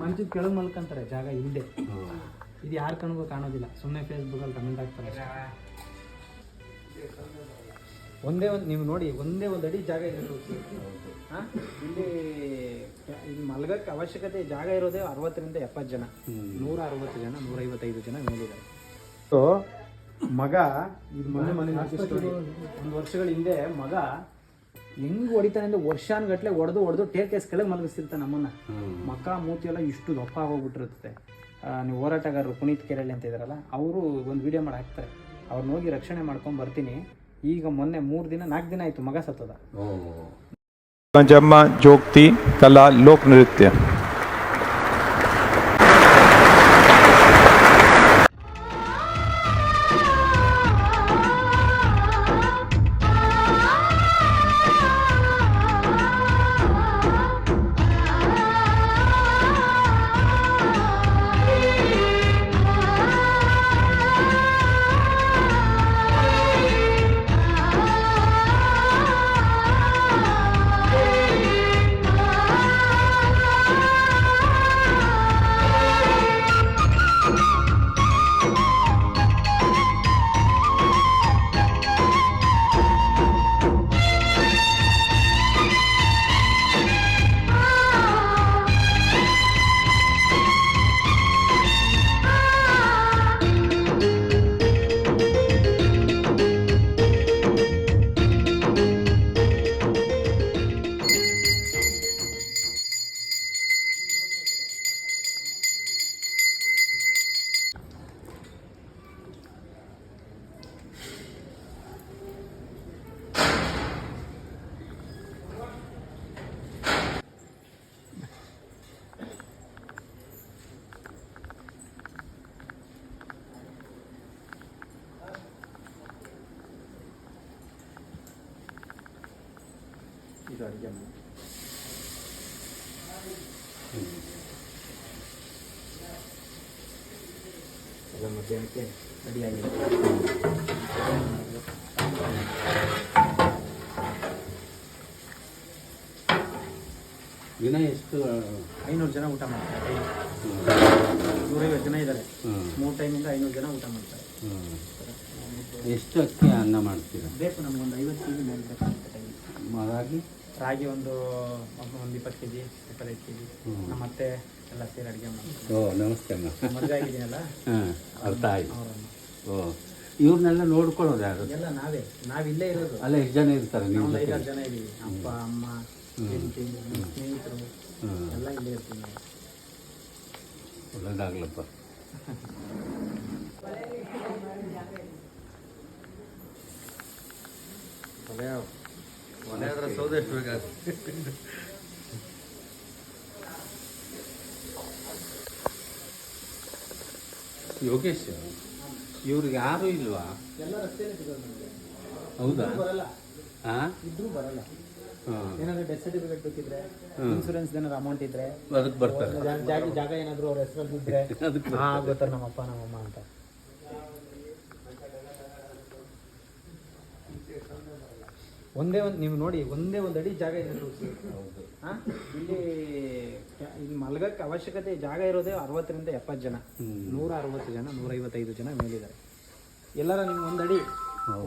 ಮಂಚದ ಕೆಳಗೆ ಮಲ್ಕೊಂತಾರೆ ಜಾಗ ಇಲ್ಲದೆ ಇದು ಯಾರು ಕಣ್ಗೂ ಕಾಣೋದಿಲ್ಲ. ಸುಮ್ಮನೆ ಫೇಸ್ಬುಕ್ಕಲ್ಲಿ ಕಮೆಂಟ್ ಹಾಕ್ತಾರೆ ಒಂದೇ ಒಂದು ನೀವು ನೋಡಿ ಒಂದೇ ಒಂದು ಅಡಿ ಜಾಗ ನೋಡಿ. ಹಾ? ಇಲ್ಲಿ ಇಲ್ಲಿ ಮಲ್ಗಕ್ಕೆ ಅವಶ್ಯಕತೆ ಜಾಗ ಇರೋದೇ ಅರವತ್ತರಿಂದ ಎಪ್ಪತ್ತು ಜನ. ನೂರ ಅರವತ್ತು ಜನ ನೂರೈವತ್ತೈದು ಜನ ಮೇಲಿದ್ದಾರೆ. ಸೊ ಮಗ ಇದು ಮೊನ್ನೆ ಮೊನ್ನೆ ಒಂದು ವರ್ಷಗಳ ಹಿಂದೆ ಮಗ ಹೆಂಗ್ ಹೊಡಿತಾನೆ ಅಂದ್ರೆ ವರ್ಷಾನುಗಟ್ಟಲೆ ಹೊಡೆದು ಹೊಡೆದು ಟೇರ್ ಕೇಸ್ ಕೆಳಗೆ ಮಲಗಿಸ್ತಿರ್ತಾನೆ ನಮ್ಮನ್ನ. ಮಕ್ಕ ಮೂತಿ ಎಲ್ಲ ಇಷ್ಟು ದಪ್ಪ ಆಗೋಗ್ಬಿಟ್ಟಿರುತ್ತೆ. ನೀವು ಹೋರಾಟಗಾರರು ಪುನೀತ್ ಕೆರಳಿ ಅಂತ ಇದಾರಲ್ಲ ಅವರು ಒಂದು ವಿಡಿಯೋ ಮಾಡಿ ಹಾಕ್ತಾರೆ. ಅವ್ರನ್ನ ಹೋಗಿ ರಕ್ಷಣೆ ಮಾಡ್ಕೊಂಡು ಬರ್ತೀನಿ. ಈಗ ಮೊನ್ನೆ ಮೂರು ದಿನ ನಾಲ್ಕು ದಿನ ಆಯ್ತು ಮಗ ಸತ್ತದ. ಪಂಜಮ್ಮ ಜೋಗ್ತಿ ಕಲಾ ಲೋಕ್ ನೃತ್ಯ. ಅಡುಗೆ ಮನೆ ಎಲ್ಲ ಮಧ್ಯಾಹ್ನಕ್ಕೆ ರೆಡಿಯಾಗಿದೆ ದಿನ ಎಷ್ಟು? ಐನೂರು ಜನ ಊಟ ಮಾಡ್ತಾರೆ. ನೂರೈವತ್ತು ಜನ ಇದ್ದಾರೆ. ಮೂರು ಟೈಮಿಂದ ಐನೂರು ಜನ ಊಟ ಮಾಡ್ತಾರೆ. ಎಷ್ಟು ಅಕ್ಕಿ ಅನ್ನ ಮಾಡ್ತೀರಾ? ಬೇಕು ನಮ್ಗೊಂದು ಐವತ್ತು ಕೆ ಜಿ ಮೇಲೆ ಬೇಕಾಗುತ್ತೆ ಟೈಮ್ ಹಾಗಾಗಿ ರಾಗಿ ಒಂದು ಒಂದು ಇಪ್ಪತ್ತು ಕೆ ಜಿ ಇಪ್ಪತ್ತೈದು ಕೆ ಜಿ. ನಮ್ಮ ಅತ್ತೆ ಎಲ್ಲ ಸೇರಿ ಅಡುಗೆ ಮಾಡ್ತಾರೆ. ಓ ನಮಸ್ತೆ ಅಮ್ಮ. ಮದುವೆ ಆಗಿದೆಯಲ್ಲ? ಹಾಂ ಅರ್ಥ ಆಯ್ತು. ಓ ಇವ್ರನ್ನೆಲ್ಲ ನೋಡ್ಕೊಳ್ಳೋದು ಯಾರು? ಎಲ್ಲ ನಾವೇ. ನಾವಿಲ್ಲೇ ಇರೋದು. ಅಲ್ಲ ಎಷ್ಟು ಜನ ಇರ್ತಾರೆ ನೀವು ಐದಾರು ಜನ ಇದ್ದೀವಿ. ಅಪ್ಪ ಅಮ್ಮ ಹೆಂಡತಿ ಸ್ನೇಹಿತರು. ಎಲ್ಲ ಇಲ್ಲೇ ಇರ್ತೀವಿ ನಾವು ಒಳ್ಳೇದಾಗ್ಲಪ್ಪ ಯೋಗೇಶ್ ಇವ್ರಿಗೆ ಯಾರು ಇಲ್ವಾ? ಹೌದಾ? ಬರಲ್ಲ. ಹಾಂ ಇದ್ರೂ ಬರಲ್ಲ. ಏನಾದ್ರು ಡೆತ್ ಸರ್ಟಿಫಿಕೇಟ್ ಬೇಕಿದ್ರೆ ಇನ್ಸೂರೆನ್ಸ್ ಏನಾದ್ರು ಅಮೌಂಟ್ ಇದ್ರೆ ಅದಕ್ಕೆ ಬರ್ತಾರೆ. ಜಾಗ ಏನಾದ್ರು ಅವ್ರ ಹೆಸರಲ್ಲಿ ಇದ್ರೆ ಗೊತ್ತಾರೆ ನಮ್ಮಪ್ಪ ನಮ್ಮಮ್ಮ ಅಂತ. ಒಂದೇ ಒಂದು ನೀವು ನೋಡಿ ಒಂದೇ ಒಂದು ಅಡಿ ಜಾಗ ಇದೆ ಹೌದು. ಹಾಂ? ಇಲ್ಲಿ ಇಲ್ಲಿ ಮಲಗಕ್ಕೆ ಅವಶ್ಯಕತೆ ಜಾಗ ಇರೋದೇ ಅರವತ್ತರಿಂದ ಎಪ್ಪತ್ತು ಜನ. ನೂರ ಅರವತ್ತು ಜನ ನೂರೈವತ್ತೈದು ಜನ ಮೇಲಿದ್ದಾರೆ. ಎಲ್ಲಾರ ನಿಮ್ಗೆ ಒಂದಡಿ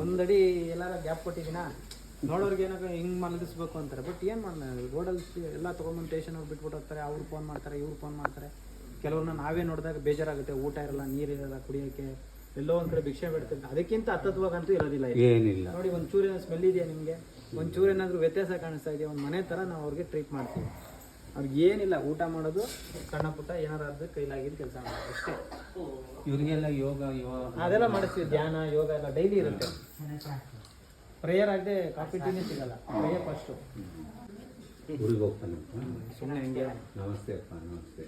ಒಂದಡಿ ಎಲ್ಲರ ಗ್ಯಾಪ್ ಕೊಟ್ಟಿದ್ದೀನ? ನೋಡೋರ್ಗೆ ಏನಾಗ ಹಿಂಗೆ ಮಲಗಿಸ್ಬೇಕು ಅಂತಾರೆ. ಬಟ್ ಏನು ಮಾಡೋಣ ರೋಡಲ್ಲಿ ಎಲ್ಲ ತೊಗೊಂಬಂದು ಟೇಷನ್ ಅವ್ರು ಬಿಟ್ಬಿಟ್ಟು ಹೋಗ್ತಾರೆ ಅವ್ರು ಫೋನ್ ಮಾಡ್ತಾರೆ ಇವ್ರು ಫೋನ್ ಮಾಡ್ತಾರೆ. ಕೆಲವ್ರನ್ನ ನಾವೇ ನೋಡಿದಾಗ ಬೇಜಾರಾಗುತ್ತೆ. ಊಟ ಇರಲ್ಲ ನೀರಿರಲ್ಲ ಕುಡಿಯೋಕ್ಕೆ ಎಲ್ಲೋ ಒಂದ್ ಕಡೆ ಭಿಕ್ಷೆ ಬಿಡ್ತಾರೆ ಅದಕ್ಕಿಂತ ಅತತ್ವಾಗಂತೂ ಇರೋದಿಲ್ಲ ಇಲ್ಲಿ. ಏನಿಲ್ಲ. ನೋಡಿ ಒಂದು ಚೂರಿನ ಸ್ಮೆಲ್ ಇದೆಯಾ ನಿಮಗೆ? ಒಂದ್ ಚೂರು ಏನಾದರೂ ವ್ಯತ್ಯಾಸ ಕಾಣಿಸ್ತಾ ಇದೆಯಾ? ಒಂದು ಮನೆ ತರ ನಾವು ಅವ್ರಿಗೆ ಟ್ರೀಟ್ ಮಾಡ್ತೀವಿ. ಅವ್ರಿಗೆ ಏನಿಲ್ಲ ಊಟ ಮಾಡೋದು ಸಣ್ಣ ಪುಟ್ಟ ಏನಾರಾದ್ರೂ ಕೈಲಾಗಿದ್ದು ಕೆಲಸ ಮಾಡೋದು ಅಷ್ಟೇ. ಇವ್ರಿಗೆಲ್ಲ ಯೋಗ ಯೋಗ. ಅದೆಲ್ಲ ಮಾಡಿಸ್ತೀವಿ ಧ್ಯಾನ ಯೋಗ ಎಲ್ಲ ಡೈಲಿ ಇರುತ್ತೆ. ಪ್ರೇಯರ್ ಆಗದೆ ಕಾಫಿ ಟೀನೇ ಸಿಗಲ್ಲ. ಪ್ರೇಯರ್ ಫಸ್ಟು ಊರಿಗೆ ಹೋಗ್ತಾನೆ ಸುಮ್ಮನೆ ಹಿಂಗೆ. ನಮಸ್ತೆ ಅಪ್ಪ ನಮಸ್ತೆ.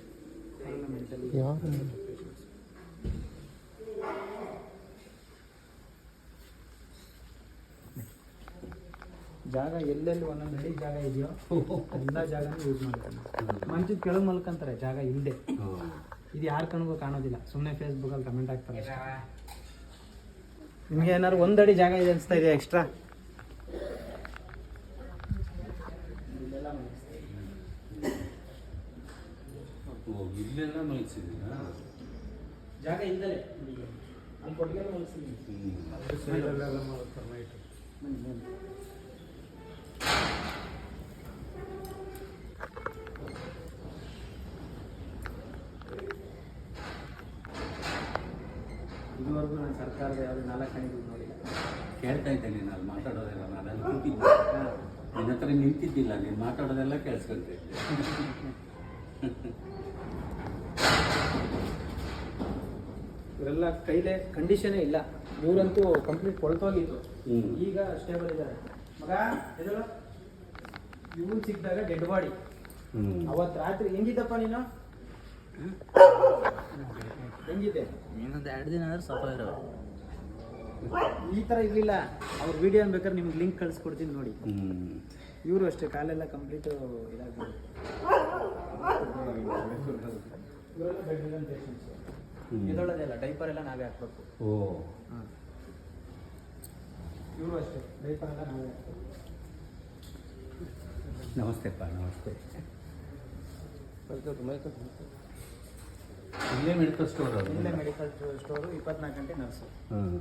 ಜಾಗ ಎಲ್ಲೆಲ್ಲಿ ಒಂದೊಂದು ಅಡಿ ಜಾಗ ಇದೆಯೋ ಎಲ್ಲ ಜಾಗನೂ ಯೂಸ್ ಮಾಡ್ತಾರೆ ಮಂಚದ ಕೆಳಗೆ ಮಲ್ಕೊಂತಾರೆ ಜಾಗ ಇಲ್ಲದೆ ಇದು ಯಾರ ಕಣ್ಗೂ ಕಾಣೋದಿಲ್ಲ. ಸುಮ್ಮನೆ ಫೇಸ್ಬುಕ್ಕಲ್ಲಿ ಕಮೆಂಟ್ ಹಾಕ್ತಾರೆ ನಿಮಗೆ ಏನಾದ್ರು ಒಂದಡಿ ಜಾಗ ಇದೆ ಅನಿಸ್ತಾ ಇದೆಯಾ ಎಕ್ಸ್ಟ್ರಾ ಜಾಗ ಇಲ್ಲದೆ ಅಲ್ಲಿ ಕೊಟ್ಟಿಗೆ ಮಲಗಿಸಿದ್ದೀನಿ ಇದುವರೆಗೂ ನಾನು ಸರ್ಕಾರದ ಯಾವುದು ನಾಲ್ಕು ನೋಡಿಲ್ಲ ಕೇಳ್ತಾ ಇದ್ದೆ ನೀನು ಮಾತಾಡೋದೆಲ್ಲ ನಾನು ಅಲ್ಲಿ ಕೂತಿದ್ದೆ. ನಿನ್ನ ಹತ್ರ ನಿಂತಿದ್ದಿಲ್ಲ ನೀನು ಮಾತಾಡೋದೆಲ್ಲ ಕೇಳಿಸ್ಕೊಂತಿದ್ದೆ ಇವರೆಲ್ಲ ಕೈಲೇ ಕಂಡೀಷನೇ ಇಲ್ಲ. ಇವರಂತೂ ಕಂಪ್ಲೀಟ್ ಕೊಳ್ತೋಗಿತ್ತು. ಈಗ ಸ್ಟೇಬಲ್ ಇದ್ದಾರೆ. ಮಗ ಇವನ್ ಸಿಕ್ಕಿದಾಗ ಡೆಡ್ ಬಾಡಿ ಅವತ್ತು ರಾತ್ರಿ ಹೆಂಗಿದ್ದಪ್ಪ ನೀನು? ಹೆಂಗಿದ್ದೆ ಇನ್ನೊಂದು ಎರಡು ದಿನ ಆದ್ರೆ ಸಫ ಇರೋ. ಈ ಥರ ಇರಲಿಲ್ಲ. ಅವ್ರ ವಿಡಿಯೋ ಬೇಕಾದ್ರೆ ನಿಮ್ಗೆ ಲಿಂಕ್ ಕಳಿಸ್ಕೊಡ್ತೀನಿ ನೋಡಿ. ಹ್ಞೂ ಇವರು ಅಷ್ಟೇ ಕಾಲೆಲ್ಲ ಕಂಪ್ಲೀಟ್ ರಿಡನ್ ಪೇಷಂಟ್ಸ್ ಡೈಪರ್ ಎಲ್ಲ ನಾವೇ ಹಾಕ್ಬೇಕು. ಓ. ಇವರು ಅಷ್ಟೇ ಡೈಪರ್ ಎಲ್ಲ ನಾವೇ ನಮಸ್ತೆಪ್ಪ ನಮಸ್ತೆ. ಇಲ್ಲೇ ಮೆಡಿಕಲ್ ಸ್ಟೋರ್ ಇಲ್ಲೇ ಮೆಡಿಕಲ್ ಸ್ಟೋರು ಇಪ್ಪತ್ನಾಲ್ಕು ಗಂಟೆ ನರ್ಸು. ಹಾಂ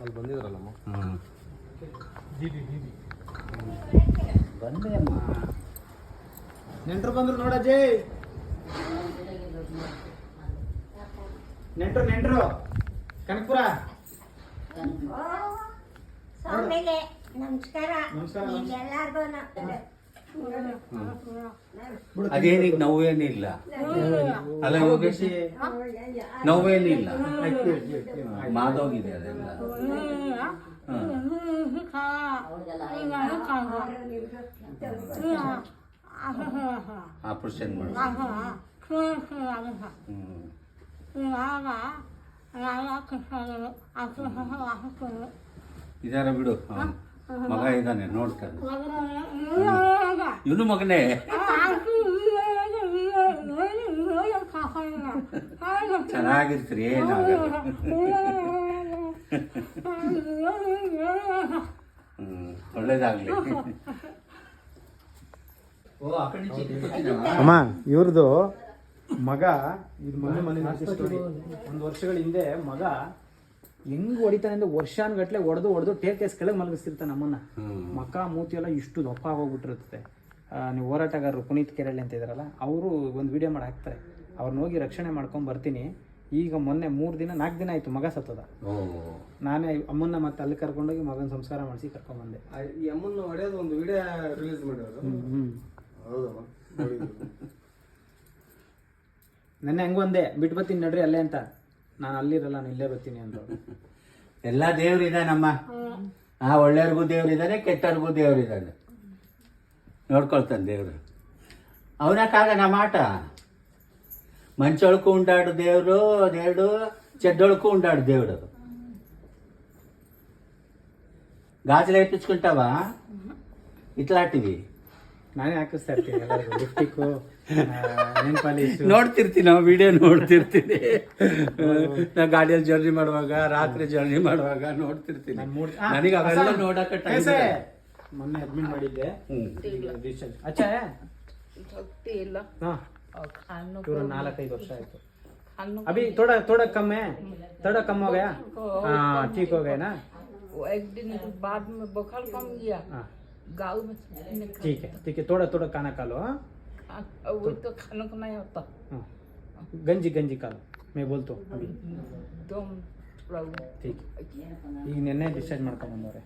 ಅಲ್ಲಿ ಬಂದಿದ್ರಲ್ಲಮ್ಮ? ಹಾಂ ಬಂದೆ ಅಮ್ಮ. ನೆಂಟರು ಬಂದ್ರು ನೋಡಜ್ಜಿ ನೆಂಟರು ನೆಂಟರು. ಕನಕಪುರ. ನಮಸ್ಕಾರ. ನಮಸ್ಕಾರ, ಎಲ್ಲಾರ್ಗು ಅದೇನೀಗ ನೋವೇನಿಲ್ಲ. ಅಲ್ಲ ಯೋಗೇಶ್ ನೋವೇನಿಲ್ಲ. ಮಾದೋಗಿದೆ ಅದೆಲ್ಲ. ಆಪರೇಷನ್ ಮಾಡಿ ಇದಾರ ಬಿಡು. ಮಗ ಇದ್ದಾನೆ ನೋಡ್ತಾನೆ ಇವನು ಮಗನೇ. ಚೆನ್ನಾಗಿರ್ತೀರಿ ಒಳ್ಳೇದಾಗ್ಲಿ? ಅಮ್ಮ ಇವ್ರದ್ದು ಮಗ ಇದು ಮೊನ್ನೆ ಮೊನ್ನೆ ಸ್ಟೋರಿ ಒಂದು ವರ್ಷಗಳ ಹಿಂದೆ ಮಗ ಹೆಂಗ್ ಹೊಡಿತಾನೆ ಅಂದ್ರೆ ವರ್ಷಾನ್ಗಟ್ಲೆ ಹೊಡೆದು ಹೊಡೆದು ಟೇರ್ ಕೇಸ್ ಕೆಳಗೆ ಮಲಗಿಸ್ತಿರ್ತಾನೆ ನಮ್ಮನ್ನ. ಮಕ್ಕ ಮೂತಿ ಎಲ್ಲ ಇಷ್ಟು ದಪ್ಪ ಹೋಗ್ಬಿಟ್ಟಿರುತ್ತೆ ಆ, ನೀವು ಹೋರಾಟಗಾರರು ಪುನೀತ್ ಕೆರಳಿ ಅಂತ ಇದ್ದಾರಲ್ಲ ಅವರು ಒಂದು ವಿಡಿಯೋ ಮಾಡಿ ಹಾಕ್ತಾರೆ. ಅವ್ರನ್ನ ಹೋಗಿ ರಕ್ಷಣೆ ಮಾಡ್ಕೊಂಡು ಬರ್ತೀನಿ. ಈಗ ಮೊನ್ನೆ ಮೂರು ದಿನ ನಾಲ್ಕು ದಿನ ಆಯ್ತು ಮಗ ಸತ್ತದ. ನಾನೇ ಅಮ್ಮನ್ನ ಮತ್ತೆ ಅಲ್ಲಿ ಕರ್ಕೊಂಡೋಗಿ ಮಗನ ಸಂಸ್ಕಾರ ಮಾಡಿಸಿ ಕರ್ಕೊಂಡ್ಬಂದೆ ಈ ಅಮ್ಮನ ಹೊಡೆಯೋದು ಒಂದು ವಿಡಿಯೋ ರಿಲೀಸ್ ಹೌದಮ್ಮ ನೆನ್ನೆ ಹೆಂಗ ಒಂದೇ ಬಿಟ್ಟು ಬರ್ತೀನಿ ನಡ್ರಿ ಅಲ್ಲೇ ಅಂತ. ನಾನು ಅಲ್ಲಿರಲ್ಲ ನಾನು ಇಲ್ಲೇ ಬರ್ತೀನಿ ಅಂತ. ಎಲ್ಲ ದೇವ್ರಿದಾನಮ್ಮ. ಆ ಒಳ್ಳೆಯವ್ರಿಗೂ ದೇವ್ರಿದ್ದಾನೆ ಕೆಟ್ಟವ್ರಿಗೂ ದೇವ್ರಿದ್ದಾನೆ ನೋಡ್ಕೊಳ್ತಾನೆ ದೇವರು. ಅವನಕ್ಕಾಗ ನಮ್ಮ ಮಾಟ? ಮಂಚೊಳಕು ಉಂಡಾಡು ದೇವರು ಅದೆರಡು ಚೆಡ್ಡೊಳಕು ಉಂಡಾಡು ದೇವರು. ಗಾಜಲ వేయించుకుంటావా ಇತ್ಲಾಟಿವಿ ನಾನೇ ಹಾಕಿಸ್ತಾ ಇರ್ತೀನಿ ನೋಡ್ತಿರ್ತೀನಿ ನಾವು ವಿಡಿಯೋ ನೋಡ್ತಿರ್ತೀನಿ. ನಾವು ಗಾಡಿಯಲ್ಲಿ ಜರ್ನಿ ಮಾಡುವಾಗ ರಾತ್ರಿ ಜರ್ನಿ ಮಾಡುವಾಗ ನೋಡ್ತಿರ್ತೀನಿ. ನನಗೆ ಅವೆಲ್ಲ ನೋಡೋಕೆ ಮೊನ್ನೆ ಅಡ್ಮಿಟ್ ಮಾಡಿದ್ದೆ ಹ್ಮ್ ಡಿಸ್ಚಾರ್ಜ್ ಅಚ್ಚಾ तेल ಹಾ और खानों ಇವ್ರ ನಾಲ್ಕೈದು ವರ್ಷ ಆಯ್ತು खानों अभी थोड़ा थोड़ा कम है थोड़ा कम हो गया हाँ ठीक हो गया ना वो एक दिन बाद में बुखार कम गया हाँ गाँव में किसी ने खा- ठीक है ठीक है थोड़ा थोड़ा खाना खा लो हाँ खा- वो तो खाने को नहीं होता हाँ गंजी गंजी खा लो मैं बोलता हूँ अभी दम थोड़ा वो- ठीक ಈಗ ನಿನ್ನೆ ಡಿಸ್ಚಾರ್ಜ್ ಮಾಡ್ಕೊಂಡ್ ಬಂದವ್ರೆ